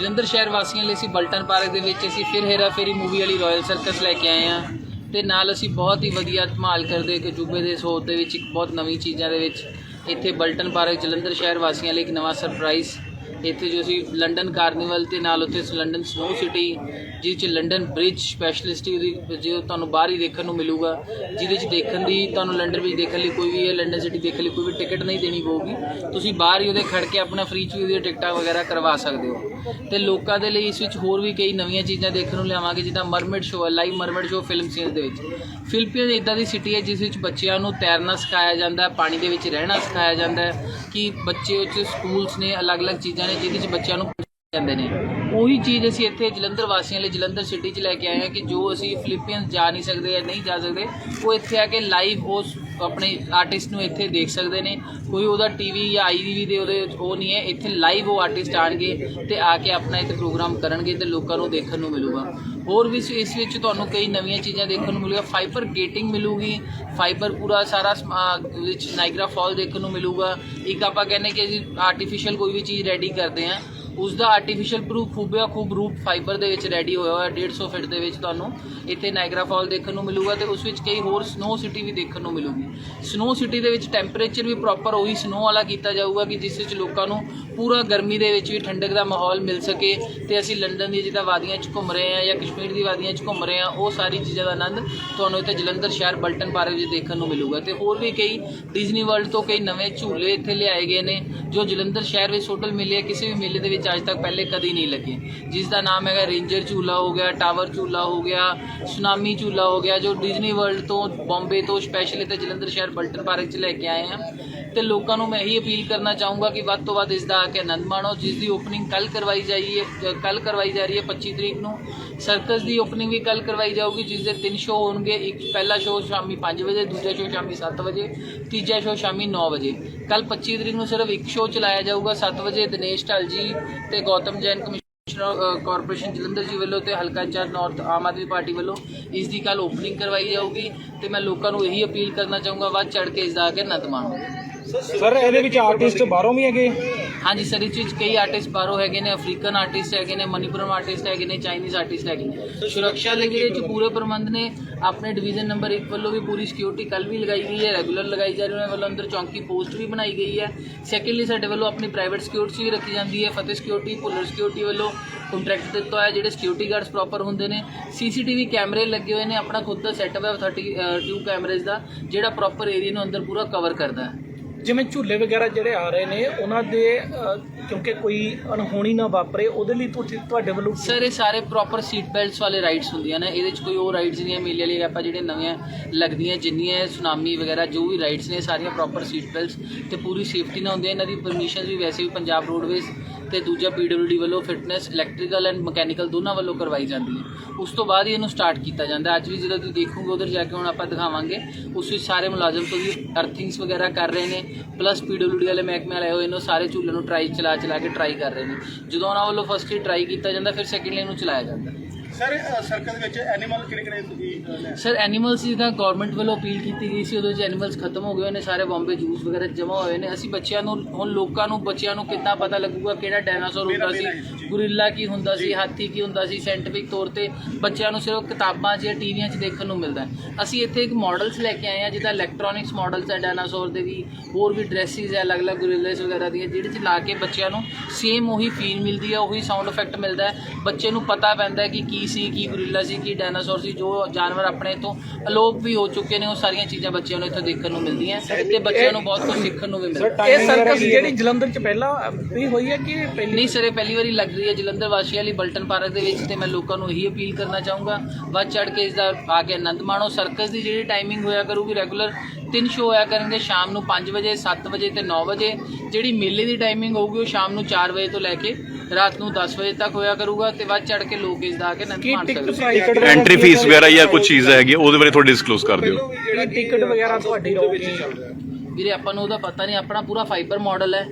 ਜਲੰਧਰ ਸ਼ਹਿਰ ਵਾਸੀਆਂ ਲਈ ਅਸੀਂ ਬਲਟਨ ਪਾਰਕ ਦੇ ਵਿੱਚ ਅਸੀਂ ਫਿਰ ਹੇਰਾ ਫੇਰੀ ਮੂਵੀ ਵਾਲੀ ਰਾਇਲ ਸਰਕਸ ਲੈ ਕੇ ਆਏ ਹਾਂ ਤੇ ਨਾਲ ਅਸੀਂ ਬਹੁਤ ਹੀ ਵਧੀਆ ਧਮਾਲ ਕਰਦੇ ਇੱਕ ਅਜੂਬੇ ਦੇ ਸੋਧ ਦੇ ਵਿੱਚ ਇੱਕ ਬਹੁਤ ਨਵੀਂ ਚੀਜ਼ਾਂ ਦੇ ਵਿੱਚ ਇੱਥੇ ਬਲਟਨ ਪਾਰਕ ਜਲੰਧਰ ਸ਼ਹਿਰ ਵਾਸੀਆਂ ਲਈ ਇੱਕ ਨਵਾਂ ਸਰਪ੍ਰਾਈਜ਼ ਇੱਥੇ ਜੋ ਅਸੀਂ ਲੰਡਨ ਕਾਰਨੀਵਲ ਤੇ ਨਾਲ ਉੱਥੇ ਲੰਡਨ ਸਨੋ ਸਿਟੀ ਜਿਸ ਚ ਲੰਡਨ ਬ੍ਰਿਜ ਸਪੈਸ਼ਲਿਸਟੀ ਉਹਦੀ ਜੋ ਤੁਹਾਨੂੰ ਬਾਹਰ ਹੀ ਦੇਖਣ ਨੂੰ ਮਿਲੂਗਾ, ਜਿਹਦੇ ਚ ਦੇਖਣ ਦੀ ਤੁਹਾਨੂੰ ਲੰਡਨ ਵਿੱਚ ਦੇਖਣ ਲਈ ਕੋਈ ਵੀ ਲੰਡਨ ਸਿਟੀ ਦੇਖਣ ਲਈ ਕੋਈ ਵੀ ਟਿਕਟ ਨਹੀਂ ਦੇਣੀ ਪਊਗੀ। ਤੁਸੀਂ ਬਾਹਰ ਹੀ ਉਹਦੇ ਖੜ ਕੇ ਆਪਣਾ ਫ੍ਰੀ ਚ ਵੀ ਉਹਦੀਆਂ ਟਿਕਟਾਂ ਵਗੈਰਾ ਕਰਵਾ ਸਕਦੇ ਹੋ। ਤੇ ਲੋਕਾਂ ਦੇ ਲਈ ਇਸ ਵਿੱਚ ਹੋਰ ਵੀ ਕਈ ਨਵੀਆਂ ਚੀਜ਼ਾਂ ਦੇਖਣ ਨੂੰ ਲਿਆਵਾਂਗੇ, ਜਿੱਦਾਂ ਮਰਮਿਡ ਸ਼ੋਅ ਹੈ live mermaid show film scene ਦੇ ਵਿੱਚ। ਫਿਲਪੀਨ ਇਦਾਂ ਦੀ ਸਿਟੀ ਹੈ, ਜਿਸ ਵਿੱਚ ਬੱਚਿਆਂ ਨੂੰ ਤੈਰਨਾ ਸਿਖਾਇਆ ਜਾਂਦਾ ਹੈ, ਪਾਣੀ ਦੇ ਵਿੱਚ ਰਹਿਣਾ ਸਿਖਾਇਆ ਜਾਂਦਾ ਹੈ, ਕਿ ਬੱਚੇ ਉੱਚ ਸਕੂਲਸ ਨੇ, ਅਲੱਗ-ਅਲੱਗ ਚੀਜ਼ਾਂ ਨੇ, ਜਿਹਦੇ ਵਿੱਚ ਬੱਚਿਆਂ ਨੂੰ ਜਾਂਦੇ ਨੇ। ਉਹੀ ਚੀਜ਼ ਅਸੀਂ ਇੱਥੇ ਜਲੰਧਰ ਵਾਸੀਆਂ ਲਈ, ਜਲੰਧਰ ਸਿਟੀ 'ਚ ਲੈ ਕੇ ਆਏ ਹਾਂ ਕਿ ਜੋ ਅਸੀਂ ਫਿਲੀਪੀਨਸ ਜਾ ਨਹੀਂ ਸਕਦੇ ਜਾਂ ਨਹੀਂ ਜਾ ਸਕਦੇ, ਉਹ ਇੱਥੇ ਆ ਕੇ ਲਾਈਵ ਉਸ ਆਪਣੇ ਆਰਟਿਸਟ ਨੂੰ ਇੱਥੇ ਦੇਖ ਸਕਦੇ ਨੇ। ਕੋਈ ਉਹਦਾ ਟੀਵੀ ਜਾਂ ਆਈਵੀ ਦੇ ਉਹਦੇ ਉਹ ਨਹੀਂ ਹੈ, ਇੱਥੇ ਲਾਈਵ ਉਹ ਆਰਟਿਸਟ ਆਣਗੇ ਤੇ ਆ ਕੇ ਆਪਣਾ ਇੱਥੇ ਪ੍ਰੋਗਰਾਮ ਕਰਨਗੇ ਤੇ ਲੋਕਾਂ ਨੂੰ ਦੇਖਣ ਨੂੰ ਮਿਲੂਗਾ। ਹੋਰ ਵੀ ਇਸ ਵਿੱਚ ਤੁਹਾਨੂੰ ਕਈ ਨਵੀਆਂ ਚੀਜ਼ਾਂ ਦੇਖਣ ਨੂੰ ਮਿਲੂਗਾ। ਫਾਈਬਰ ਗੇਟਿੰਗ ਮਿਲੂਗੀ ਫਾਈਬਰ ਪੂਰਾ ਸਾਰਾ ਸਮਾ- ਵਿੱਚ ਨਾਈਗਰਾ ਫਾਲ ਦੇਖਣ ਨੂੰ ਮਿਲੂਗਾ। ਇੱਕ ਆਪਾਂ ਕਹਿੰਦੇ ਕਿ ਅਸੀਂ ਆਰਟੀਫੀਸ਼ੀਅਲ ਕੋਈ ਵੀ ਚੀਜ਼ ਰੈਡੀ ਕਰਦੇ ਹਾਂ ਉਸ ਦਾ ਆਰਟੀਫੀਸ਼ੀਅਲ ਪ੍ਰੂਫ ਖੂਬਿਆ ਖੂਬ ਰੂਪ ਫਾਈਬਰ ਦੇ ਵਿੱਚ ਰੈਡੀ ਹੋਇਆ ਹੋਇਆ 150 ਫਿਟ ਦੇ ਵਿੱਚ ਤੁਹਾਨੂੰ ਇੱਥੇ ਨਾਇਗਰਾ ਫਾਲ ਦੇਖਣ ਨੂੰ ਮਿਲੂਗਾ ਤੇ ਉਸ ਵਿੱਚ ਕਈ ਹੋਰ ਸਨੋ ਸਿਟੀ ਵੀ ਦੇਖਣ ਨੂੰ ਮਿਲੂਗੀ। ਸਨੋ ਸਿਟੀ ਦੇ ਵਿੱਚ ਟੈਂਪਰੇਚਰ ਵੀ ਪ੍ਰੋਪਰ ਉਹੀ ਸਨੋ ਵਾਲਾ ਕੀਤਾ ਜਾਊਗਾ ਕਿ ਜਿਸ ਵਿੱਚ ਲੋਕਾਂ ਨੂੰ ਪੂਰਾ ਗਰਮੀ ਦੇ ਵਿੱਚ ਵੀ ਠੰਡਕ ਦਾ ਮਾਹੌਲ ਮਿਲ ਸਕੇ ਤੇ ਅਸੀਂ ਲੰਡਨ ਦੀ ਜਿੱਦਾਂ ਵਾਦੀਆਂ 'ਚ ਘੁੰਮ ਰਹੇ ਹਾਂ ਜਾਂ ਕਸ਼ਮੀਰ ਦੀ ਵਾਦੀਆਂ 'ਚ ਘੁੰਮ ਰਹੇ ਹਾਂ, ਉਹ ਸਾਰੀ ਚੀਜ਼ਾਂ ਦਾ ਆਨੰਦ ਤੁਹਾਨੂੰ ਇੱਥੇ ਜਲੰਧਰ ਸ਼ਹਿਰ ਬਲਟਨ ਪਾਰਕ ਵਿੱਚ ਦੇਖਣ ਨੂੰ ਮਿਲੂਗਾ। ਤੇ ਹੋਰ ਵੀ ਕਈ ਡਿਜ਼ਨੀ ਵਰਲਡ ਤੋਂ ਕਈ ਨਵੇਂ ਝੂਲੇ ਇੱਥੇ ਲਿਆਏ ਗਏ ਨੇ ਜੋ ਜਲੰਧਰ ਸ਼ਹਿਰ ਵਿੱਚ ਟੋਟਲ ਮੇਲੇ ਕਿਸੇ ਵੀ ਮੇਲੇ ਦੇ ਵਿੱਚ ਅੱਜ ਤੱਕ ਪਹਿਲੇ ਕਦੀ ਨਹੀਂ ਲੱਗੇ ਜਿਸ ਦਾ ਨਾਮ ਹੈਗਾ ਰੇਂਜਰ ਝੂਲਾ ਹੋ ਗਿਆ ਟਾਵਰ ਝੂਲਾ ਹੋ ਗਿਆ ਸੁਨਾਮੀ ਝੂਲਾ ਹੋ ਗਿਆ ਜੋ ਡਿਜ਼ਨੀ ਵਰਲਡ ਤੋਂ ਬੰਬੇ ਤੋਂ ਸਪੈਸ਼ਲ ਇੱਥੇ ਜਲੰਧਰ ਸ਼ਹਿਰ ਬਲਟਨ ਪਾਰਕ 'ਚ ਲੈ ਕੇ ਆਏ ਹਾਂ ਤੇ ਲੋਕਾਂ ਨੂੰ ਮੈਂ ਇਹੀ ਅਪੀਲ ਕਰਨਾ ਚਾਹੂੰਗਾ ਕਿ ਵੱਧ ਤੋਂ ਵੱਧ ਇਸ ਦਾ ਆ ਕੇ ਆਨੰਦ ਮਾਣੋ, ਜਿਸ ਦੀ ਓਪਨਿੰਗ ਕੱਲ ਕਰਵਾਈ ਜਾਈਏ ਹੈ ਕੱਲ ਕਰਵਾਈ ਜਾ ਰਹੀ ਹੈ 25 ਤਰੀਕ ਨੂੰ। ਸਰਕਸ ਦੀ ਓਪਨਿੰਗ ਵੀ ਕੱਲ ਕਰਵਾਈ ਜਾਊਗੀ, ਜਿਸ ਦੇ ਤਿੰਨ ਸ਼ੋਅ ਹੋਣਗੇ, ਇੱਕ ਪਹਿਲਾ ਸ਼ੋਅ ਸ਼ਾਮੀ 5 ਵਜੇ, ਦੂਜਾ ਸ਼ੋਅ ਸ਼ਾਮੀ 7 ਵਜੇ, ਤੀਜਾ ਸ਼ੋਅ ਸ਼ਾਮੀ 9 ਵਜੇ। ਕੱਲ 25 ਤਰੀਕ ਨੂੰ ਸਿਰਫ ਇੱਕ ਸ਼ੋਅ ਚਲਾਇਆ ਜਾਊਗਾ 7 ਵਜੇ ਦਿਨੇਸ਼ ਢਾਲ ਜੀ ਤੇ ਗੌਤਮ ਜੈਨ ਕਮਿਸ਼ਨਰ ਕਾਰਪੋਰੇਸ਼ਨ ਜਲੰਧਰ ਜੀ ਵੱਲੋਂ ਤੇ ਹਲਕਾ incharge north Aam Aadmi party ਵੱਲੋਂ ਇਸ ਦੀ ਕੱਲ ਓਪਨਿੰਗ ਕਰਵਾਈ ਜਾਊਗੀ ਤੇ ਮੈਂ ਲੋਕਾਂ ਨੂੰ ਇਹੀ ਅਪੀਲ ਕਰਨਾ ਚਾਹੂੰਗਾ, ਵੱਧ ਚੜ ਕੇ ਇਸ ਦਾ ਆ ਕੇ ਆਨੰਦ ਮਾਣੋ। ਸਰ, ਇਹਦੇ ਵਿੱਚ ਆਰਟਿਸਟ ਬਾਹਰੋਂ ਵੀ ਹੈਗੇ? ਹਾਂਜੀ ਸਰ, ਇਸ ਵਿੱਚ ਕਈ ਆਰਟਿਸਟ ਬਾਹਰੋਂ ਹੈਗੇ ਨੇ ਅਫਰੀਕਨ ਆਰਟਿਸਟ ਹੈਗੇ ਨੇ ਮਨੀਪੁਰਮ ਆਰਟਿਸਟ ਹੈਗੇ ਨੇ ਚਾਈਨੀਜ਼ ਆਰਟਿਸਟ ਹੈਗੇ ਨੇ। ਸੁਰੱਖਿਆ ਦੇ ਜਿਹੜੇ ਵਿੱਚ ਪੂਰੇ ਪ੍ਰਬੰਧ ਨੇ, ਆਪਣੇ ਡਿਵੀਜ਼ਨ ਨੰਬਰ 1 ਵੱਲੋਂ ਵੀ ਪੂਰੀ ਸਿਕਿਉਰਿਟੀ ਕੱਲ ਵੀ ਲਗਾਈ ਗਈ ਹੈ ਰੈਗੂਲਰ ਲਗਾਈ ਜਾ ਰਹੀ ਹੈ, ਉਹਨਾਂ ਵੱਲੋਂ ਅੰਦਰ ਚੌਂਕੀ ਪੋਸਟ ਵੀ ਬਣਾਈ ਗਈ ਹੈ। ਸੈਕੰਡਲੀ ਸਾਡੇ ਵੱਲੋਂ ਆਪਣੀ ਪ੍ਰਾਈਵੇਟ ਸਿਕਿਉਰਿਟੀ ਵੀ ਰੱਖੀ ਜਾਂਦੀ ਹੈ, ਫਤਿਹ ਸਿਕਿਉਰਿਟੀ ਭੁੱਲਰ ਸਿਕਿਉਰਿਟੀ ਵੱਲੋਂ ਕੰਟਰੈਕਟ ਦਿੱਤਾ ਹੈ ਜਿਹੜੇ ਸਿਕਿਉਰਿਟੀ ਗਾਰਡਸ ਪ੍ਰੋਪਰ ਹੁੰਦੇ ਨੇ। ਸੀਸੀਟੀਵੀ ਕੈਮਰੇ ਲੱਗੇ ਹੋਏ ਨੇ, ਆਪਣਾ ਖੁਦ ਦਾ ਸੈਟਅਪ ਹੈ 32 ਕੈਮਰੇਜ਼ ਦਾ, ਜਿਹੜਾ ਪ੍ਰੋਪਰ ਏਰੀਆ ਨੂੰ ਅੰਦਰ ਪੂਰਾ ਕਵਰ ਕਰਦਾ ਹੈ। ਜਿਵੇਂ ਝੂਲੇ ਵਗੈਰਾ ਜਿਹੜੇ ਆ ਰਹੇ ਨੇ, ਉਹਨਾਂ ਦੇ ਕਿਉਂਕਿ ਕੋਈ ਅਣਹੋਣੀ ਨਾ ਵਾਪਰੇ, ਉਹਦੇ ਲਈ ਤੁਸੀਂ ਤੁਹਾਡੇ ਵੱਲੋਂ ਸਰ, ਇਹ ਸਾਰੇ ਪ੍ਰੋਪਰ ਸੀਟ ਬੈਲਟਸ ਵਾਲੇ ਰਾਈਡਸ ਹੁੰਦੀਆਂ ਨੇ। ਇਹਦੇ ਚ ਕੋਈ ਉਹ ਰਾਈਡਸ ਨਹੀਂ ਹੈ। ਮੇਲੇ ਲਈ ਆਪਾਂ ਜਿਹੜੇ ਨਵੀਆਂ ਲੱਗਦੀਆਂ, ਜਿੰਨੀਆਂ ਸੁਨਾਮੀ ਵਗੈਰਾ, ਜੋ ਵੀ ਰਾਈਡਸ ਨੇ ਸਾਰੀਆਂ ਪ੍ਰੋਪਰ ਸੀਟ ਬੈਲਟਸ ਤੇ ਪੂਰੀ ਸੇਫਟੀ ਨਾਲ ਹੁੰਦੀਆਂ। ਇਹਨਾਂ ਦੀ ਪਰਮਿਸ਼ਨ ਵੀ ਵੈਸੇ ਵੀ ਪੰਜਾਬ ਰੋਡਵੇਜ਼ ਤੇ ਦੂਜਾ ਪੀਡਬਲਯੂਡੀ ਵੱਲੋਂ ਫਿਟਨੈਸ, ਇਲੈਕਟ੍ਰੀਕਲ ਐਂਡ ਮਕੈਨੀਕਲ ਦੋਨਾਂ ਵੱਲੋਂ ਕਰਵਾਈ ਜਾਂਦੀ ਹੈ। ਉਸ ਤੋਂ ਬਾਅਦ ਹੀ ਇਹਨੂੰ ਸਟਾਰਟ ਕੀਤਾ ਜਾਂਦਾ ਅੱਜ ਵੀ ਜਦੋਂ ਤੁਸੀਂ ਦੇਖੋਗੇ, ਉਧਰ ਜਾ ਕੇ ਹੁਣ ਆਪਾਂ ਦਿਖਾਵਾਂਗੇ, ਉਸ ਵਿੱਚ ਸਾਰੇ ਮੁਲਾਜ਼ਮ ਤੋਂ ਵੀ ਅਰਥਿੰਗਸ ਵਗੈਰਾ ਕਰ ਰਹੇ ਨੇ ਪਲੱਸ ਪੀਡਬਲਯੂਡੀ ਵਾਲੇ ਮਹਿਕਮੇ ਵਾਲੇ ਹੋਏ ਨੇ ਸਾਰੇ ਝੂਲੇ ਨੂੰ ਟਰਾਈ ਚਲਾ ਚਲਾ ਕੇ ਟਰਾਈ ਕਰ ਰਹੇ ਨੇ। ਜਦੋਂ ਉਹਨਾਂ ਵੱਲੋਂ ਫਸਟ ਹੀ ਟਰਾਈ ਕੀਤਾ ਜਾਂਦਾ, ਫਿਰ ਸੈਕੰਡਲੀ ਇਹਨੂੰ ਚਲਾਇਆ ਜਾਂਦਾ। ਸਰ ਸਰਕਲ ਵਿੱਚ ਐਨੀਮਲ ਕਿਹੜੇ ਕਿਹੜੇ ਤੁਸੀਂ ਅਹ, ਲੈ? ਸਰ ਐਨੀਮਲਸ ਦੀ ਤਾਂ ਗਵਰਨਮੈਂਟ ਵੱਲੋਂ ਅਪੀਲ ਕੀਤੀ ਗਈ ਸੀ ਉਹਦੇ ਵਿੱਚ ਐਨੀਮਲਸ ਖਤਮ ਹੋ ਗਏ ਨੇ ਸਾਰੇ ਬੰਬੇ ਜੂਸ ਵਗੈਰਾ ਜਮ੍ਹਾਂ ਹੋਏ ਨੇ। ਅਸੀਂ ਬੱਚਿਆਂ ਨੂੰ ਹੁਣ ਲੋਕਾਂ ਨੂੰ ਬੱਚਿਆਂ ਨੂੰ ਕਿੱਦਾਂ ਪਤਾ ਲੱਗੂਗਾ ਕਿਹੜਾ ਡਾਇਨਾਸੌਰ ਹੁੰਦਾ ਸੀ ਗੁਰਿੱਲਾ ਕੀ ਹੁੰਦਾ ਸੀ ਹਾਥੀ ਕੀ ਹੁੰਦਾ ਸੀ ਸਾਇੰਟਿਫਿਕ ਤੌਰ ਤੇ ਬੱਚਿਆਂ ਨੂੰ ਸਿਰਫ ਕਿਤਾਬਾਂ 'ਚ ਜਾਂ ਟੀਵੀਆਂ 'ਚ ਦੇਖਣ ਨੂੰ ਮਿਲਦਾ ਅਸੀਂ ਇੱਥੇ ਇੱਕ ਮਾਡਲਸ ਲੈ ਕੇ ਆਏ ਹਾਂ ਜਿੱਦਾਂ ਇਲੈਕਟ੍ਰੋਨਿਕਸ ਮਾਡਲਸ ਹੈ ਡਾਇਨਾਸੌਰ ਦੇ ਵੀ ਹੋਰ ਵੀ ਡਰੈਸਿਸ ਹੈ ਅਲੱਗ-ਅਲੱਗ ਗੁਰਿੱਲਸ ਵਗੈਰਾ ਦੀਆਂ ਜਿਹੜੇ 'ਚ ਲਾ ਕੇ ਬੱਚਿਆਂ ਨੂੰ ਸੇਮ ਉਹੀ ਫੀਲ ਮਿਲਦੀ ਹੈ ਉਹੀ ਸਾਊਂਡ ਇਫੈਕਟ ਮਿਲਦਾ ਹੈ। ਬੱਚੇ ਨੂੰ ਪਤਾ ਪੈਂਦਾ ਹੈ ਕਿ ਕੀ ਸੀ ਕੀ ਗੁਰਿੱਲਾ ਸੀ ਕੀ ਡਾਇਨਾਸੌਰ ਸੀ ਜੋ ਜਾਨਵਰ ਆਪਣੇ ਤੋਂ ਅਲੋਪ ਵੀ ਹੋ ਚੁੱਕੇ ਨੇ ਉਹ ਸਾਰੀਆਂ ਚੀਜ਼ਾਂ ਬੱਚਿਆਂ ਨੂੰ ਇੱਥੇ ਦੇਖਣ ਨੂੰ ਮਿਲਦੀਆਂ ਤੇ ਬੱਚਿਆਂ ਨੂੰ ਬਹੁਤ ਕੁਝ ਸਿੱਖਣ ਨੂੰ ਵੀ ਮਿਲਦਾ। ਇਹ ਸਰਕਸ ਜਿਹੜੀ ਜਲੰਧਰ ਚ ਪਹਿਲਾਂ ਵੀ ਹੋਈ ਹੈ ਕਿ ਪਹਿਲੀ ਨਹੀਂ ਸਰ ਇਹ ਪਹਿਲੀ ਵਾਰੀ ਲੱਗ ਰਹੀ ਹੈ ਜਲੰਧਰ ਵਾਸੀਆਂ ਲਈ ਬਲਟਨ ਪਾਰਕ ਦੇ ਵਿੱਚ ਤੇ ਮੈਂ ਲੋਕਾਂ ਨੂੰ ਇਹੀ ਅਪੀਲ ਕਰਨਾ ਚਾਹੂੰਗਾ ਵੱਧ ਚੜ ਕੇ ਇਸ ਦਾ ਆ ਕੇ ਆਨੰਦ ਮਾਣੋ। ਸਰਕਸ ਦੀ ਜਿਹੜੀ ਟਾਈਮਿੰਗ ਹੋਇਆ ਕਰੂਗੀ ਰੈਗੂਲਰ ਤਿੰਨ ਸ਼ੋਅ ਹੋਇਆ ਕਰਨਗੇ ਸ਼ਾਮ ਨੂੰ 5 ਵਜੇ 7 ਵਜੇ ਤੇ 9 ਵਜੇ। ਜਿਹੜੀ ਮੇਲੇ ਦੀ ਟਾਈਮਿੰਗ ਹੋਊਗੀ ਉਹ ਸ਼ਾਮ ਨੂੰ 4 ਵਜੇ ਤੋਂ ਲੈ ਕੇ ਰਾਤ ਨੂੰ 10 ਵਜੇ ਤੱਕ ਹੋਇਆ ਕਰੂਗਾ ਤੇ ਵੱਧ ਚੜ ਕੇ ਲੋਕ ਇਸ ਦਾ ਆ ਕੇ ਆਨੰਦ ਕੀ ਮਾਣ ਟਿਕਟ ਸਕਦੇ। ਪ੍ਰਾਈਸ ਐਂਟਰੀ ਫੀਸ ਵਗੈਰਾ ਜਾਂ ਕੁਝ ਚੀਜ਼ ਹੈਗੀ ਉਹਦੇ ਬਾਰੇ ਥੋੜੀ ਡਿਸਕਲੋਜ਼ ਕਰ ਦਿਓ। ਕੀ ਟਿਕਟ ਵਗੈਰਾ ਤੁਹਾਡੀ ਰਹੂਗੀ ਵੀਰੇ ਆਪਾਂ ਨੂੰ ਉਹਦਾ ਪਤਾ ਨਹੀਂ ਆਪਣਾ ਪੂਰਾ ਫਾਈਬਰ ਮਾਡਲ ਹੈ।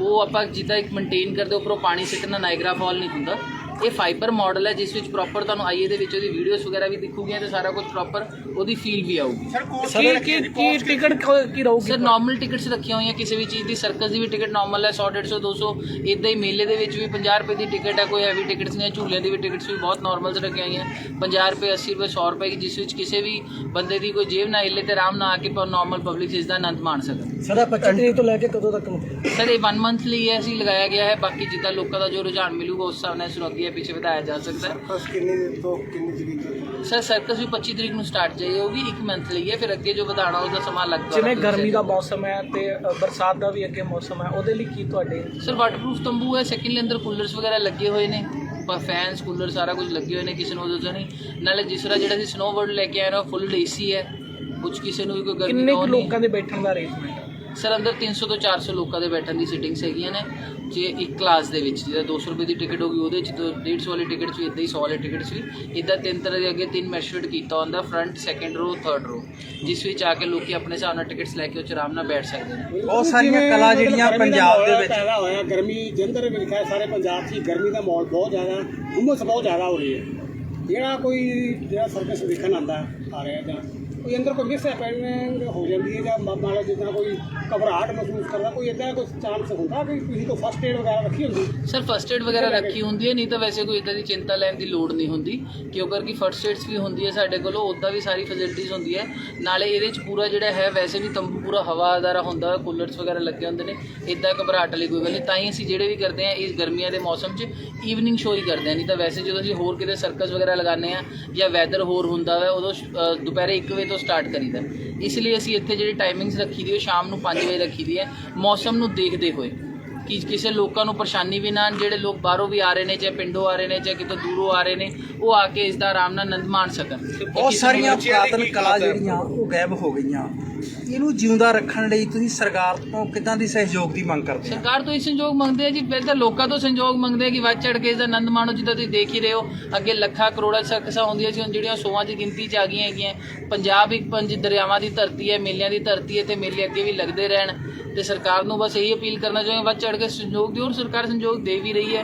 ਉਹ ਆਪਾਂ ਜਿੱਦਾਂ ਇੱਕ ਮੇਨਟੇਨ ਕਰਦੇ ਉੱਪਰੋਂ ਪਾਣੀ ਸਿੱਟਣਾ ਨਾਇਗਰਾ ਫਾਲ ਨਹੀਂ ਹੁੰਦਾ। ਇਹ ਫਾਈਬਰ ਮਾਡਲ ਹੈ ਜਿਸ ਵਿੱਚ ਪ੍ਰੋਪਰ ਤੁਹਾਨੂੰ ਆਈਏ ਦੇ ਵਿੱਚ ਉਹਦੀ ਵੀਡੀਓਜ਼ ਵਗੈਰਾ ਵੀ ਦਿਖੂਗੀਆਂ ਤੇ ਸਾਰਾ ਕੁਝ ਪ੍ਰੋਪਰ ਉਹਦੀ ਫੀਲ ਵੀ ਆਊਗੀ। ਸਰ ਕੋਸਟ ਸਰ ਕੀ ਕੀ ਟਿਕਟ ਕ- ਕੀ ਰਹੂਗੀ? ਸਰ ਨਾਰਮਲ ਟਿਕਟਸ ਰੱਖੀਆਂ ਹੋਈਆਂ ਕਿਸੇ ਵੀ ਚੀਜ਼ ਦੀ ਸਰਕਸ ਦੀ ਵੀ ਟਿਕਟ ਨਾਰਮਲ ਹੈ 100 150 200 ਇਦਾਂ ਹੀ ਮੇਲੇ ਦੇ ਵਿੱਚ ਵੀ 50 ਰੁਪਏ ਦੀ ਟਿਕਟ ਹੈ ਕੋਈ ਹੈਵੀ ਟਿਕਟਸ ਨਹੀਂ ਹੈ ਝੂਲਿਆਂ ਦੀ ਵੀ ਟਿਕਟਸ ਵੀ ਬਹੁਤ ਨਾਰਮਲ ਰੱਖੀਆਂ ਹੋਈਆਂ। 50 ਰੁਪਏ 80 ਰੁਪਏ 100 ਰੁਪਏ ਦੀ ਜਿਸ ਵਿੱਚ ਕਿਸੇ ਵੀ ਬੰਦੇ ਦੀ ਕੋਈ ਜੇਬ ਨਾ ਹਿੱਲੇ ਤੇ ਆਰਾਮ ਨਾਲ ਆ ਕੇ ਨਾਰਮਲ ਪਬਲਿਕ ਇਸ ਦਾ ਆਨੰਦ ਮਾਣ ਸਕਣ। ਸਰ 25 ਤਰੀਕ ਤੋਂ ਲੈ ਕੇ ਕਦੋਂ ਤੱਕ ਸਰ ਇਹ 1 ਮੰਥ ਲਈ ਹੈ ਅਸੀਂ ਲਗਾਇਆ ਗਿਆ ਹੈ ਬਾਕੀ ਜਿੱਦਾਂ ਲੋਕਾਂ ਦਾ ਜੋ ਰੁਝਾਨ ਮਿਲੂਗਾ ਉਸ ਹਿਸਾਬ ਨਾਲ ਇਸ ਨੂੰ ਅੱਗੇ ਪਿੱਛੇ ਵਧਾਇਆ ਜਾ ਸਕਦਾ ਹੈ। ਬਸ ਕਿੰਨੀ ਤੋਂ ਕਿੰਨੀ ਤਰੀਕ ਸਰ ਸਰਕਸ ਵੀ 25 ਤਰੀਕ ਨੂੰ ਸਟਾਰਟ ਜਾਈ ਹੋਗੀ 1 ਮੰਥ ਲਈ ਹੈ ਫਿਰ ਅੱਗੇ ਜੋ ਵਧਾਉਣਾ ਉਹਦਾ ਸਮਾਂ ਲੱਗਦਾ ਜਿਵੇਂ ਗਰਮੀ ਦਾ ਮੌਸਮ ਹੈ ਤੇ ਅ, ਬਰਸਾਤ ਦਾ ਵੀ ਅੱਗੇ ਮੌਸਮ ਹੈ ਉਹਦੇ ਲਈ ਕੀ ਤੁਹਾਡੇ ਸਰ ਵਾਟਰਪ੍ਰੂਫ ਤੰਬੂ ਹੈ ਸੈਕਿੰਡ ਅੰਦਰ ਕੂਲਰਸ ਵਗੈਰਾ ਲੱਗੇ ਹੋਏ ਨੇ ਪਰ ਫੈਨਸ ਕੂਲਰ ਸਾਰਾ ਕੁਝ ਲੱਗੇ ਹੋਏ ਨੇ ਕਿਸੇ ਨੂੰ ਉਹਦੇ ਤੋਂ ਨਹੀਂ। ਨਾਲੇ ਤਰ੍ਹਾਂ ਜਿਹੜਾ ਅਸੀਂ ਸਨੋ ਵਰਲਡ ਲੈ ਕੇ ਆਏ ਨਾ ਫੁੱਲ ਏਸੀ ਹੈ ਕੁਝ ਕਿਸੇ ਨੂੰ ਵੀ ਕੋਈ ਗਰਮੀ ਕਿੰਨੇ ਕੁ ਉਹ ਲੋਕਾਂ ਦੇ ਬੈਠਣ ਦਾ ਅਰੇਂਜਮੈਂਟ ਹੈ? ਸਰ ਅੰਦਰ 300 ਤੋਂ 400 ਲੋਕਾਂ ਦੇ ਬੈਠਣ ਦੀ ਸਿਟਿੰਗਸ ਹੈਗੀਆਂ ਨੇ। ਜੇ ਇੱਕ ਕਲਾਸ ਦੇ ਵਿੱਚ ਜਿਹਦਾ 200 ਰੁਪਏ ਦੀ ਟਿਕਟ ਹੋਗੀ ਉਹਦੇ ਚ ਤਾਂ 150 ਵਾਲੀ ਟਿਕਟ ਚ ਵੀ ਇਦਾਂ ਹੀ 100 ਵਾਲੀ ਟਿਕਟ ਚ ਵੀ ਇਦਾਂ ਤਿੰਨ ਤਰ੍ਹਾਂ ਦੇ ਅੱਗੇ ਤਿੰਨ ਮੈਸ਼ਰਡ ਕੀਤਾ ਹੁੰਦਾ ਫਰੰਟ ਸੈਕੰਡ ਰੋ ਥਰਡ ਰੋ ਜਿਸ ਵਿੱਚ ਆ ਕੇ ਲੋਕੀ ਆਪਣੇ ਹਿਸਾਬ ਨਾਲ ਟਿਕਟਸ ਲੈ ਕੇ ਉਹ 'ਚ ਆਰਾਮ ਨਾਲ ਬੈਠ ਸਕਦੇ ਨੇ। ਬਹੁਤ ਸਾਰੀਆਂ ਕਲਾ ਜਿਹੜੀਆਂ ਪੰਜਾਬ ਦੇ ਵਿੱਚ ਪੈਦਾ ਹੋਇਆ ਗਰਮੀ ਜੰਦਰ ਵਿੱਚ ਖੈਰ ਸਾਰੇ ਪੰਜਾਬ 'ਚ ਹੀ ਗਰਮੀ ਦਾ ਮਾਹੌਲ ਬਹੁਤ ਜ਼ਿਆਦਾ ਹੁਮਸ ਬਹੁਤ ਜ਼ਿਆਦਾ ਹੋ ਰਹੀ ਹੈ। ਜਿਹੜਾ ਕੋਈ ਜਿਹੜਾ ਸਰਕਸ ਦੇਖਣ ਆਉਂਦਾ ਆ ਰਿਹਾ ਜਾਂ ਕੋਈ ਅੰਦਰ ਕੋਈ ਮਿਸ ਹੈਪਨਿੰਗ ਹੋ ਜਾਂਦੀ ਹੈ ਜਾਂ ਮ- ਜਿੱਦਾਂ ਕੋਈ ਘਬਰਾਹਟ ਮਹਿਸੂਸ ਕਰਦਾ ਕੋਈ ਇਦਾਂ ਕੋਈ ਚਾਂਸ ਹੁੰਦਾ ਕਿ ਤੁਸੀਂ ਕੋਈ ਫਸਟ ਏਡ ਵਗੈਰਾ ਰੱਖੀ ਹੁੰਦੀ? ਸਰ ਫਸਟ ਏਡ ਵਗੈਰਾ ਰੱਖੀ ਹੁੰਦੀ ਹੈ ਨਹੀਂ ਤਾਂ ਵੈਸੇ ਕੋਈ ਇਦਾਂ ਦੀ ਚਿੰਤਾ ਲੈਣ ਦੀ ਲੋੜ ਨਹੀਂ ਹੁੰਦੀ ਕਿਉਂਕਿ ਕਿ ਫਸਟ ਏਡਸ ਵੀ ਹੁੰਦੀ ਹੈ ਸਾਡੇ ਕੋਲੋਂ ਉੱਦਾਂ ਵੀ ਸਾਰੀ ਫੈਸਿਲਿਟੀਜ਼ ਹੁੰਦੀ ਹੈ। ਨਾਲੇ ਇਹਦੇ ਚ ਪੂਰਾ ਜਿਹੜਾ ਹੈ ਵੈਸੇ ਵੀ ਤੰਬੂ ਪੂਰਾ ਹਵਾਦਾਰ ਹੁੰਦਾ ਕੂਲਰਸ ਵਗੈਰਾ ਲੱਗੇ ਹੁੰਦੇ ਨੇ ਇਦਾਂ ਘਬਰਾਹਟ ਵਾਲੀ ਕੋਈ ਗੱਲ ਨਹੀਂ। ਤਾਂ ਹੀ ਅਸੀਂ ਜਿਹੜੇ ਵੀ ਕਰਦੇ ਹਾਂ ਇਸ ਗਰਮੀਆਂ ਦੇ ਮੌਸਮ 'ਚ ਈਵਨਿੰਗ ਸ਼ੋਅ ਹੀ ਕਰਦੇ ਹਾਂ। ਨਹੀਂ ਤਾਂ ਵੈਸੇ ਜਦੋਂ ਅਸੀਂ ਹੋਰ ਕਿਤੇ ਸਰਕਸ ਵਗੈਰਾ ਲਗਾਉਂਦੇ ਆ ਜਾਂ ਵੈਦਰ ਹੋਰ ਹੁੰਦਾ ਵਾ ਉਦੋਂ ਅ, ਦੁਪਹਿਰੇ 1 ਵਜੇ ਤੋਂ ਸਟਾਰਟ ਕਰੀਦਾ ਇਸ ਲਈ ਅਸੀਂ ਇੱਥੇ ਜਿਹੜੀ ਟਾਈਮਿੰਗਸ ਰੱਖੀ ਦੀ ਉਹ ਸ਼ਾਮ ਨੂੰ 5 ਵਜੇ ਰੱਖੀ ਦੀ ਹੈ। ਮੌਸਮ ਨੂੰ ਦੇਖਦੇ ਹੋਏ ਕਿ ਕਿਸੇ ਲੋਕਾਂ ਨੂੰ ਪਰੇਸ਼ਾਨੀ ਵੀ ਨਾ ਜਿਹੜੇ ਲੋਕ ਬਾਹਰੋਂ ਵੀ ਆ ਰਹੇ ਨੇ ਚਾਹੇ ਪਿੰਡੋਂ ਆ ਰਹੇ ਨੇ ਚਾਹੇ ਕਿਤੋਂ ਦੂਰੋਂ ਆ ਰਹੇ ਨੇ ਉਹ ਆ ਕੇ ਇਸ ਦਾ ਆਰਾਮ ਨਾਲ ਆਨੰਦ ਮਾਣ ਸਕਣ। ਬਹੁਤ ਸਾਰੀਆਂ ਪੁਰਾਤਨ ਕਲਾ ਜਿਹੜੀਆਂ ਉਹ ਗਾਇਬ ਹੋ ਗਈਆਂ। ਇਹਨੂੰ ਜਿਉਂਦਾ ਰੱਖਣ ਲਈ ਤੁਸੀਂ ਸਰਕਾਰ ਤੋਂ ਕਿੱਦਾਂ ਦੀ ਸਹਿਯੋਗ ਦੀ ਮੰਗ ਕਰਦੇ ਹੋ? ਸਰਕਾਰ ਤੋਂ ਇਹ ਸੰਯੋਗ ਮੰਗਦੇ ਆ ਜੀ। ਪਹਿਲਾਂ ਤਾਂ ਲੋਕਾਂ ਤੋਂ ਸੰਯੋਗ ਮੰਗਦੇ ਆ ਕਿ ਵੱਧ ਚੜ ਕੇ ਇਸ ਦਾ ਆਨੰਦ ਮਾਣੋ ਜਿੱਦਾਂ ਤੁਸੀਂ ਦੇਖ ਹੀ ਰਹੇ ਹੋ। ਅੱਗੇ ਲੱਖਾਂ ਕਰੋੜਾਂ ਸਰਕਸਾਂ ਹੁੰਦੀਆਂ ਸੀ ਹੁਣ ਜਿਹੜੀਆਂ ਸੌਆਂ ਦੀ ਗਿਣਤੀ 'ਚ ਆ ਗਈਆਂ ਹੈਗੀਆਂ। ਪੰਜਾਬ ਇੱਕ ਪੰਜ ਦਰਿਆਵਾਂ ਦੀ ਧਰਤੀ ਹੈ ਮੇਲਿਆਂ ਦੀ ਧਰਤੀ ਹੈ ਤੇ ਮੇਲੇ ਅੱਗੇ ਵੀ ਲੱਗਦੇ ਰਹਿਣ। ਤੇ ਸਰਕਾਰ ਨੂੰ ਬਸ ਇਹੀ ਅਪੀਲ ਕਰਨਾ ਚਾਹੁੰਦੇ ਵੱਧ ਚੜ ਕੇ ਸੰਯੋਗ ਦਿਓ ਔਰ ਸਰਕਾਰ ਸੰਯੋਗ ਦੇ ਵੀ ਰਹੀ ਹੈ।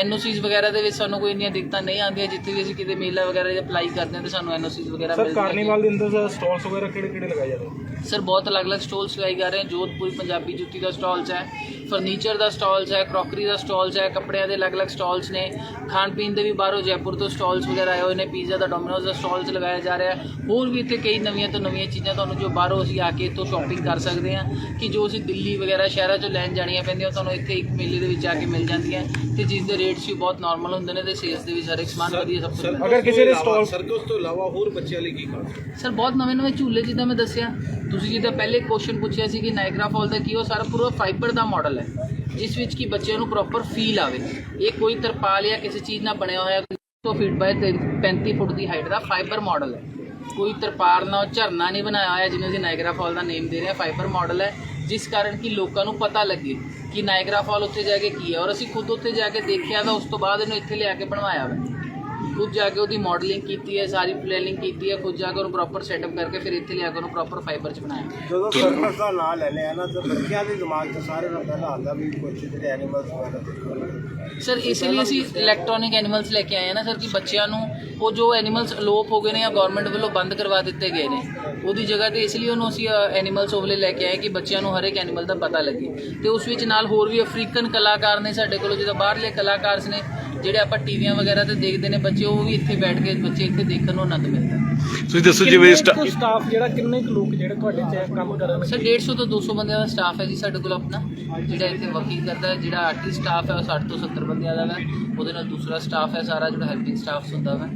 ਐਨਓਸੀਜ਼ ਵਗੈਰਾ ਦੇ ਵਿੱਚ ਸਾਨੂੰ ਕੋਈ ਇੰਨੀਆਂ ਦਿੱਕਤਾਂ ਨਹੀਂ ਆਉਂਦੀਆਂ। ਜਿੱਥੇ ਵੀ ਅਸੀਂ ਕਿਤੇ ਮੇਲਾ ਵਗੈਰਾ 'ਚ ਅਪਲਾਈ ਕਰਦੇ ਹਾਂ ਤੇ ਸਾਨੂੰ ਐਨਓਸੀਜ਼ ਵਗੈਰਾ ਸਰ ਮਿਲਦੀਆਂ ਕਾਰਨੀਵਾਲ ਦੇ ਅੰਦਰ ਸਟਾਲਸ ਵਗੈਰਾ ਕਿਹੜੇ ਕਿਹੜੇ ਲਗਾਏ ਜਾ ਰਹੇ ਸਰ, ਬਹੁਤ ਅਲੱਗ-ਅਲੱਗ ਸਟਾਲਸ ਲਗਾਏ ਜਾ ਰਹੇ ਹਨ। ਜੋਧਪੁਰੀ, ਪੰਜਾਬੀ ਜੁੱਤੀ ਦਾ ਸਟਾਲਸ ਹੈ। ਫਰਨੀਚਰ ਦਾ ਸਟਾਲਸ ਹੈ ਕਰੋਕਰੀ ਦਾ ਸਟਾਲਸ ਹੈ ਕੱਪੜਿਆਂ ਦੇ ਅਲੱਗ-ਅਲੱਗ ਸਟਾਲਸ ਨੇ। ਖਾਣ ਪੀਣ ਦੇ ਵੀ ਬਾਹਰੋਂ ਜੈਪੁਰ ਤੋਂ ਸਟਾਲਸ ਵਗੈਰਾ ਆਏ ਹੋਏ ਨੇ ਪੀਜ਼ਾ ਦਾ ਡੋਮਿਨੋਜ਼ ਦਾ ਸਟਾਲਸ ਲਗਾਇਆ ਜਾ ਰਿਹਾ ਹੈ। ਹੋਰ ਵੀ ਇੱਥੇ ਕਈ ਨਵੀਆਂ ਤੋਂ ਨਵੀਆਂ ਚੀਜ਼ਾਂ ਤੁਹਾਨੂੰ ਜੋ ਬਾਹਰੋਂ ਅਸੀਂ ਆ ਕੇ ਇੱਥੋਂ ਸ਼ਾਪਿੰਗ ਕਰ ਸਕਦੇ ਹਾਂ ਕਿ ਜੋ ਅਸੀਂ ਦਿੱਲੀ ਵਗੈਰਾ ਸ਼ਹਿਰਾਂ ਚੋਂ ਲੈਣ ਜਾਣੀਆਂ ਪੈਂਦੀਆਂ ਉਹ ਤੁਹਾਨੂੰ ਇੱਥੇ ਇੱਕ ਮੇਲੇ ਦੇ ਵਿੱਚ ਆ ਕੇ ਮਿਲ ਜਾਂਦੀਆਂ ਤੇ ਜਿਸ ਦੇ ਰੇਟਸ ਵੀ ਬਹੁਤ ਨਾਰਮਲ ਹੁੰਦੇ ਨੇ ਤੇ ਸੇਲਸ ਦੇ ਵੀ ਸਾਰੇ ਸਮਾਨ ਵਧੀਆ ਸਭ ਕੁਝ ਅਗਰ ਕਿਸੇ ਦੇ ਸਟਾਲ ਸਰਕਸ ਤੋਂ ਇਲਾਵਾ ਹੋਰ ਬੱਚਿਆਂ ਲਈ ਕੀ ਖਾਸ? ਸਰ ਬਹੁਤ ਨਵੇਂ ਨਵੇਂ ਝੂਲੇ ਜਿੱਦਾਂ ਮੈਂ ਦੱਸਿਆ ਤੁਸੀਂ ਜਿੱਦਾਂ ਪਹਿਲੇ ਕੁਐਸਚਨ ਪੁੱਛਿਆ ਸੀ ਕਿ ਨਾਇਗਰਾ ਫਾਲ ਦਾ ਕੀ ਉਹ ਸਾਰਾ ਪੂਰਾ ਫਾਈਬਰ ਦਾ ਮਾਡਲ ਹੈ। ਜਿਸ ਵਿੱਚ ਕਿ ਬੱਚਿਆਂ ਨੂੰ ਪ੍ਰੋਪਰ ਫੀਲ ਆਵੇ। ਇਹ ਕੋਈ ਤਰਪਾਲ ਜਾਂ ਕਿਸੇ ਚੀਜ਼ ਨਾਲ ਬਣਿਆ ਹੋਇਆ 100 ਫੀਟ ਬਾਏ 35 ਫੁੱਟ ਦੀ ਹਾਈਟ ਦਾ ਫਾਈਬਰ ਮਾਡਲ ਹੈ। ਕੋਈ ਤਰਪਾਲ ਨਾਲ ਝਰਨਾ ਨਹੀਂ ਬਣਾਇਆ ਹੋਇਆ ਜਿਹਨੂੰ ਅਸੀਂ ਨਾਇਗਰਾ ਫਾਲ ਦਾ ਨੇਮ ਦੇ ਰਹੇ ਹਾਂ ਫਾਈਬਰ ਮਾਡਲ ਹੈ। ਜਿਸ ਕਾਰਨ ਕਿ ਲੋਕਾਂ ਨੂੰ ਪਤਾ ਲੱਗੇ ਕਿ ਨਾਇਗਰਾ ਫਾਲ ਉੱਥੇ ਜਾ ਕੇ ਕੀ ਹੈ। ਔਰ ਅਸੀਂ ਖੁਦ ਉੱਥੇ ਜਾ ਕੇ ਦੇਖਿਆ ਤਾਂ ਉਸ ਤੋਂ ਬਾਅਦ ਇਹਨੂੰ ਇੱਥੇ ਲਿਆ ਕੇ ਬਣਵਾਇਆ ਵਾ ਖੁਦ ਜਾ ਕੇ ਉਹਦੀ ਮਾਡਲਿੰਗ ਕੀਤੀ ਹੈ ਸਾਰੀ ਪਲੈਨਿੰਗ ਕੀਤੀ ਹੈ ਖੁਦ ਜਾ ਕੇ ਉਹਨੂੰ ਪ੍ਰੋਪਰ ਸੈਟਅਪ ਕਰਕੇ ਫਿਰ ਇੱਥੇ ਲਿਆ ਕੇ ਉਹਨੂੰ ਪ੍ਰੋਪਰ ਫਾਈਬਰ 'ਚ ਬਣਾਇਆ। ਜਦੋਂ ਸਰਕਸ ਦਾ ਨਾਂ ਲੈਨੇ ਆ ਨਾ ਤਾਂ ਬੱਚਿਆਂ ਦੇ ਦਿਮਾਗ 'ਚ ਸਾਰੇ ਨੂੰ ਪਹਿਲਾਂ ਆਉਂਦਾ ਵੀ ਕੁਝ ਜਿਹੜੇ ਐਨੀਮਲਸ ਵਗੈਰਾ ਦੇਖੋ। ਸਰ ਇਸ ਲਈ ਅਸੀਂ ਇਲੈਕਟ੍ਰੋਨਿਕ ਐਨੀਮਲਸ ਲੈ ਕੇ ਆਏ ਨਾ ਸਰ ਕਿ ਬੱਚਿਆਂ ਨੂੰ ਉਹ ਜੋ ਐਨੀਮਲਸ ਅਲੋਪ ਹੋ ਗਏ ਨੇ ਜਾਂ ਗਵਰਨਮੈਂਟ ਵੱਲੋਂ ਬੰਦ ਕਰਵਾ ਦਿੱਤੇ ਗਏ ਨੇ ਉਹਦੀ ਜਗ੍ਹਾ ਤੇ ਇਸ ਲਈ ਉਹਨੂੰ ਅਸੀਂ ਐਨੀਮਲਸ ਉਹਲੇ ਲੈ ਕੇ ਆਏ ਕਿ ਬੱਚਿਆਂ ਨੂੰ ਹਰ ਇੱਕ ਐਨੀਮਲ ਦਾ ਪਤਾ ਲੱਗੇ। ਤੇ ਉਸ ਵਿੱਚ ਨਾਲ ਹੋਰ ਵੀ ਅਫਰੀਕਨ ਕਲਾਕਾਰ ਨੇ ਸਾਡੇ ਕੋਲ ਜਿਹਦਾ ਬਾਹਰਲੇ ਕਲਾਕਾਰ ਨੇ ਜਿਹੜੇ ਆਪਾਂ ਟੀਵੀਆਂ ਵਗੈਰਾ ਤੇ ਦੇਖਦੇ ਨੇ ਬੱਚੇ ਉਹ ਵੀ ਇੱਥੇ ਬੈਠ ਕੇ ਬੱਚੇ ਇੱਥੇ ਦੇਖਣ ਨੂੰ ਆਨੰਦ ਮਿਲਦਾ। ਤੁਸੀਂ ਦੱਸੋ ਜਿਵੇਂ ਸਟਾ- ਸਟਾਫ ਜਿਹੜਾ ਕਿੰਨੇ ਕੁ ਲੋਕ ਜਿਹੜੇ ਤੁਹਾਡੇ ਚ ਕੰਮ ਕਰਨ ਸਰ 150 ਤੋਂ 200 ਬੰਦਿਆਂ ਦਾ ਸਟਾਫ ਹੈ ਜੀ ਸਾਡੇ ਕੋਲ ਆਪਣਾ ਜਿਹੜਾ ਇੱਥੇ ਵਰਕਿੰਗ ਕਰਦਾ ਹੈ। ਜਿਹੜਾ ਆਰਟਿਸਟ ਸਟਾਫ ਹੈ ਉਹ 60 ਤੋਂ 70 ਬੰਦਿਆਂ ਦਾ ਹੈ। ਉਹਦੇ ਨਾਲ ਦੂਸਰਾ ਸਟਾਫ ਹੈ ਸਾਰਾ ਜਿਹੜਾ ਹੈਲਪਿੰਗ ਸਟਾਫ ਹੁੰਦਾ ਹੈ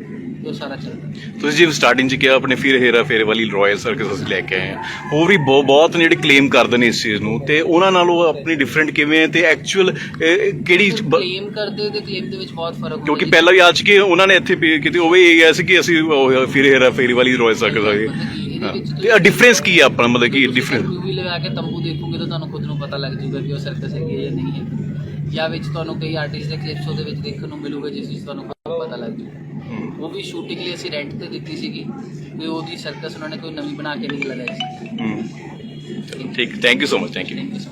ਉਹ ਸਾਰਾ ਚੱਲਦਾ ਹੈ। ਤੁਸੀਂ ਜਿਵੇਂ ਸਟਾਰਟਿੰਗ 'ਚ ਕਿਹਾ ਆਪਣੇ ਫਿਰ ਹੇਰਾ ਫੇਰੇ ਵਾਲੀ ਰਾਇਲ ਸਰਕਸ ਅਸੀਂ ਲੈ ਕੇ ਆਏ ਹਾਂ। ਹੋਰ ਵੀ ਬਹੁ- ਬਹੁਤ ਨੇ ਜਿਹੜੇ ਕਲੇਮ ਕਰਦੇ ਨੇ ਇਸ ਚੀਜ਼ ਨੂੰ ਤੇ ਉਹਨਾਂ ਨਾਲੋਂ ਆਪਣੀ ਡਿਫਰੈਂਟ ਕਿਵੇਂ ਹੈ ਤੇ ਐਕਚੁਅਲ ਕਿਹੜੀ ਬ- ਕਲੇਮ ਕਰਦੇ ਤੇ ਕਲੇਮ ਦੇ ਵਿੱਚ ਬਹੁਤ ਫ਼ਰਕ ਹੁੰਦਾ। ਕਿਉਂਕਿ ਜੀ। ਪਹਿਲਾਂ ਵੀ ਆ ਚੁੱਕੇ ਉਹਨਾਂ ਨੇ ਇੱਥੇ ਕੀਤੀ ਉਹ ਵੀ ਇਹ ਗਿਆ ਸੀ ਕਿ ਅਸੀਂ ਉਹ ਫਿਰ ਹੇਰਾ ਫੇਰੀ ਵਾਲੀ ਰਾਇਲ ਸਰਕਸ ਆ ਗਏ ਤੇ ਆ ਡਿਫਰੈਂਸ ਕੀ ਹੈ ਆਪਣਾ? ਮਤਲਬ ਕਿ ਡਿਫਰੈਂਸ ਵੀ ਲਗਾ ਕੇ ਤੰਬੂ ਦੇਖੋਗੇ ਤਾਂ ਤੁਹਾਨੂੰ ਖੁਦ ਨੂੰ ਪਤਾ ਲੱਗ ਜਾਊਗਾ ਕਿ ਉਹ ਸਰਕਸ ਹੈਗੀ ਹੈ ਜਾਂ ਨਹੀਂ ਹੈ ਜਾਂ ਵਿੱਚ ਤੁਹਾਨੂੰ ਕਈ ਆਰਟਿਸਟ ਦੇ ਕਲਿੱਪਸ ਉਹਦੇ ਵਿੱਚ ਦੇਖਣ ਨੂੰ ਮਿਲੂਗਾ ਜਿਸ ਵਿੱਚ ਤੁਹਾਨੂੰ ਖੁਦ ਨੂੰ ਪਤਾ ਲੱਗ ਜਾਊਗਾ ਉਹ ਵੀ ਸ਼ੂਟਿੰਗ ਲਈ ਅਸੀਂ ਰੈਂਟ ਤੇ ਦਿੱਤੀ ਸੀਗੀ ਤੇ ਉਹਦੀ ਸਰਕਸ ਉਹਨਾਂ ਨੇ ਕੋਈ ਨਵੀਂ ਬਣਾ ਕੇ ਨਹੀਂ ਲਗਾਈ ਸੀ। ਹੂੰ। ਠੀਕ thank you so much thank you thank you so